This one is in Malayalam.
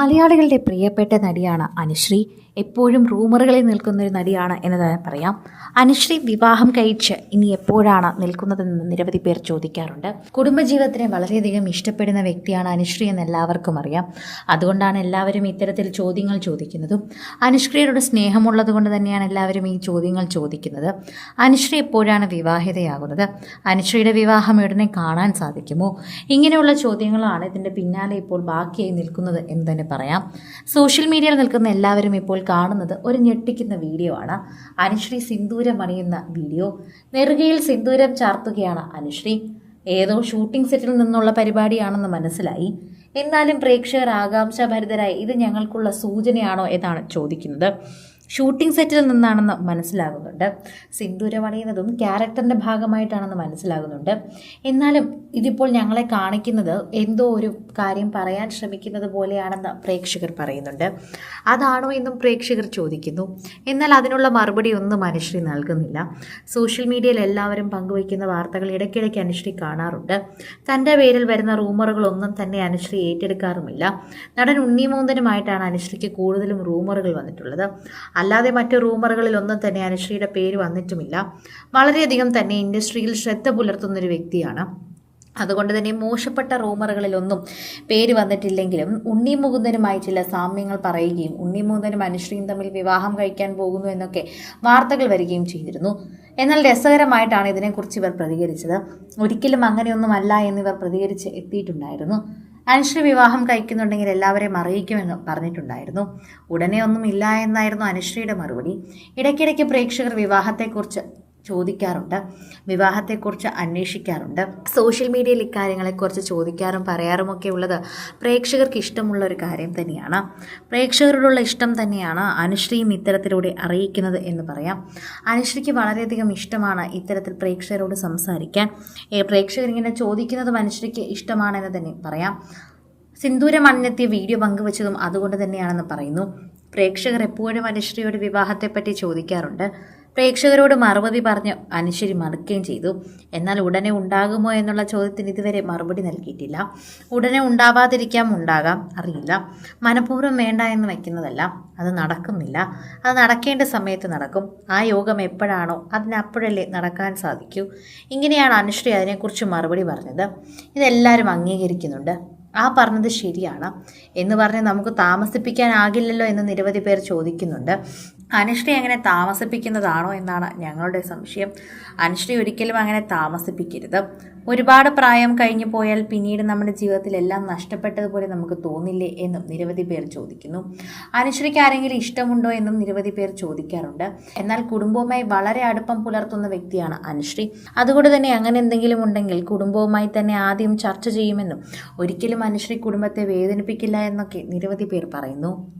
മലയാളികളുടെ പ്രിയപ്പെട്ട നടിയാണ് അനുശ്രീ. എപ്പോഴും റൂമറുകളിൽ നിൽക്കുന്ന ഒരു നടിയാണ് എന്ന് തന്നെ പറയാം. അനുശ്രീ വിവാഹം കഴിച്ച് ഇനി എപ്പോഴാണ് നിൽക്കുന്നതെന്ന് നിരവധി പേർ ചോദിക്കാറുണ്ട്. കുടുംബജീവിതത്തിനെ വളരെയധികം ഇഷ്ടപ്പെടുന്ന വ്യക്തിയാണ് അനുശ്രീ എന്ന് എല്ലാവർക്കും അറിയാം. അതുകൊണ്ടാണ് എല്ലാവരും ഇത്തരത്തിൽ ചോദ്യങ്ങൾ ചോദിക്കുന്നതും. അനുശ്രീയോട് സ്നേഹമുള്ളത് കൊണ്ട് തന്നെയാണ് എല്ലാവരും ഈ ചോദ്യങ്ങൾ ചോദിക്കുന്നത്. അനുശ്രീ എപ്പോഴാണ് വിവാഹിതയാകുന്നത്? അനുശ്രീയുടെ വിവാഹം ഉടനെ കാണാൻ സാധിക്കുമോ? ഇങ്ങനെയുള്ള ചോദ്യങ്ങളാണ് ഇതിന്റെ പിന്നാലെ ഇപ്പോൾ ബാക്കിയായി നിൽക്കുന്നത് എന്ന് തന്നെ പറയാം. സോഷ്യൽ മീഡിയയിൽ നിൽക്കുന്ന എല്ലാവരും ഇപ്പോൾ കാണുന്നത് ഒരു ഞെട്ടിക്കുന്ന വീഡിയോ ആണ്. അനുശ്രീ സിന്ദൂരം അണിയുന്ന വീഡിയോ. നെറുകയിൽ സിന്ദൂരം ചാർത്തുകയാണ് അനുശ്രീ. ഏതോ ഷൂട്ടിംഗ് സെറ്റിൽ നിന്നുള്ള പരിപാടിയാണെന്ന് മനസ്സിലായി. എന്നാലും പ്രേക്ഷകർ ആകാംക്ഷാഭരിതരായി ഇത് ഞങ്ങൾക്കുള്ള സൂചനയാണോ എന്നാണ് ചോദിക്കുന്നത്. ഷൂട്ടിംഗ് സെറ്റിൽ നിന്നാണെന്ന് മനസ്സിലാകുന്നുണ്ട്. സിന്ദൂര പണിയുന്നതും ക്യാരക്ടറിന്റെ ഭാഗമായിട്ടാണെന്ന് മനസ്സിലാകുന്നുണ്ട്. എന്നാലും ഇതിപ്പോൾ ഞങ്ങളെ കാണിക്കുന്നത് എന്തോ ഒരു കാര്യം പറയാൻ ശ്രമിക്കുന്നത് പോലെയാണെന്ന് പ്രേക്ഷകർ പറയുന്നുണ്ട്. അതാണോ എന്നും പ്രേക്ഷകർ ചോദിക്കുന്നു. എന്നാൽ അതിനുള്ള മറുപടി ഒന്നും അനുശ്രീ നൽകുന്നില്ല. സോഷ്യൽ മീഡിയയിൽ എല്ലാവരും പങ്കുവയ്ക്കുന്ന വാർത്തകൾ ഇടയ്ക്കിടയ്ക്ക് അനുശ്രീ കാണാറുണ്ട്. തന്റെ പേരിൽ വരുന്ന റൂമറുകളൊന്നും തന്നെ അനുശ്രീ ഏറ്റെടുക്കാറുമില്ല. നടൻ ഉണ്ണിമൂന്തനുമായിട്ടാണ് അനുശ്രീക്ക് കൂടുതലും റൂമറുകൾ വന്നിട്ടുള്ളത്. അല്ലാതെ മറ്റ് റൂമറുകളിലൊന്നും തന്നെ അനുശ്രീയുടെ പേര് വന്നിട്ടുമില്ല. വളരെയധികം തന്നെ ഇൻഡസ്ട്രിയിൽ ശ്രദ്ധ പുലർത്തുന്നൊരു വ്യക്തിയാണ്. അതുകൊണ്ട് തന്നെ മോശപ്പെട്ട റൂമറുകളിലൊന്നും പേര് വന്നിട്ടില്ലെങ്കിലും ഉണ്ണി മുകുന്ദനുമായി ചില സാമ്യങ്ങൾ പറയുകയും ഉണ്ണി മുകുന്ദനും അനുശ്രീയും തമ്മിൽ വിവാഹം കഴിക്കാൻ പോകുന്നു എന്നൊക്കെ വാർത്തകൾ വരികയും ചെയ്തിരുന്നു. എന്നാൽ രസകരമായിട്ടാണ് ഇതിനെക്കുറിച്ച് ഇവർ പ്രതികരിച്ചത്. ഒരിക്കലും അങ്ങനെയൊന്നുമല്ല എന്നിവർ പ്രതികരിച്ച് എത്തിയിട്ടുണ്ടായിരുന്നു. അനുശ്രീ വിവാഹം കഴിക്കുന്നുണ്ടെങ്കിൽ എല്ലാവരെയും അറിയിക്കുമെന്ന് പറഞ്ഞിട്ടുണ്ടായിരുന്നു. ഉടനെ ഒന്നും ഇല്ല എന്നായിരുന്നു അനുശ്രീയുടെ മറുപടി. ഇടയ്ക്കിടയ്ക്ക് പ്രേക്ഷകർ വിവാഹത്തെക്കുറിച്ച് ചോദിക്കാറുണ്ട്. വിവാഹത്തെക്കുറിച്ച് അന്വേഷിക്കാറുണ്ട്. സോഷ്യൽ മീഡിയയിൽ ഇക്കാര്യങ്ങളെക്കുറിച്ച് ചോദിക്കാറും പറയാറുമൊക്കെ ഉള്ളത് പ്രേക്ഷകർക്ക് ഇഷ്ടമുള്ള ഒരു കാര്യം തന്നെയാണ്. പ്രേക്ഷകരോടുള്ള ഇഷ്ടം തന്നെയാണ് അനുശ്രീയും ഇത്തരത്തിലൂടെ അറിയിക്കുന്നത് എന്ന് പറയാം. അനുശ്രീക്ക് വളരെയധികം ഇഷ്ടമാണ് ഇത്തരത്തിൽ പ്രേക്ഷകരോട് സംസാരിക്കാൻ. പ്രേക്ഷകരിങ്ങനെ ചോദിക്കുന്നതും അനുശ്രീക്ക് ഇഷ്ടമാണെന്ന് തന്നെ പറയാം. സിന്ദൂരം അണിഞ്ഞെത്തിയ വീഡിയോ പങ്കുവച്ചതും അതുകൊണ്ട് തന്നെയാണെന്ന് പറയുന്നു. പ്രേക്ഷകർ എപ്പോഴും അനുശ്രീയുടെ വിവാഹത്തെപ്പറ്റി ചോദിക്കാറുണ്ട്. പ്രേക്ഷകരോട് മറുപടി പറഞ്ഞ് അനുശ്വരി മറുക്കുകയും ചെയ്തു. എന്നാൽ ഉടനെ ഉണ്ടാകുമോ എന്നുള്ള ചോദ്യത്തിന് ഇതുവരെ മറുപടി നൽകിയിട്ടില്ല. ഉടനെ ഉണ്ടാവാതിരിക്കാം ഉണ്ടാകാം അറിയില്ല. മനഃപൂർവം വേണ്ട എന്ന് വയ്ക്കുന്നതല്ല അത് നടക്കുന്നില്ല. അത് നടക്കേണ്ട സമയത്ത് നടക്കും. ആ യോഗം എപ്പോഴാണോ അതിനപ്പോഴല്ലേ നടക്കാൻ സാധിക്കൂ. ഇങ്ങനെയാണ് അനുശ്രീ അതിനെക്കുറിച്ച് മറുപടി പറഞ്ഞത്. ഇതെല്ലാവരും അംഗീകരിക്കുന്നുണ്ട്. ആ പറഞ്ഞത് ശരിയാണ് എന്ന് പറഞ്ഞ് നമുക്ക് താമസിപ്പിക്കാനാകില്ലല്ലോ എന്ന് നിരവധി പേർ ചോദിക്കുന്നുണ്ട്. അനുശ്രീ അങ്ങനെ താമസിപ്പിക്കുന്നതാണോ എന്നാണ് ഞങ്ങളുടെ സംശയം. അനുശ്രീ ഒരിക്കലും അങ്ങനെ താമസിപ്പിക്കരുത്. ഒരുപാട് പ്രായം കഴിഞ്ഞു പോയാൽ പിന്നീട് നമ്മുടെ ജീവിതത്തിലെല്ലാം നഷ്ടപ്പെട്ടതുപോലെ നമുക്ക് തോന്നില്ലേ എന്നും നിരവധി പേർ ചോദിക്കുന്നു. അനുശ്രീക്ക് ആരെങ്കിലും ഇഷ്ടമുണ്ടോ എന്നും നിരവധി പേർ ചോദിക്കാറുണ്ട്. എന്നാൽ കുടുംബവുമായി വളരെ അടുപ്പം പുലർത്തുന്ന വ്യക്തിയാണ് അനുശ്രീ അതുകൊണ്ട് തന്നെ അങ്ങനെ എന്തെങ്കിലും ഉണ്ടെങ്കിൽ കുടുംബവുമായി തന്നെ ആദ്യം ചർച്ച ചെയ്യുമെന്നും ഒരിക്കലും അനുശ്രീ കുടുംബത്തെ വേദനിപ്പിക്കില്ല എന്നൊക്കെ നിരവധി പേർ പറയുന്നു.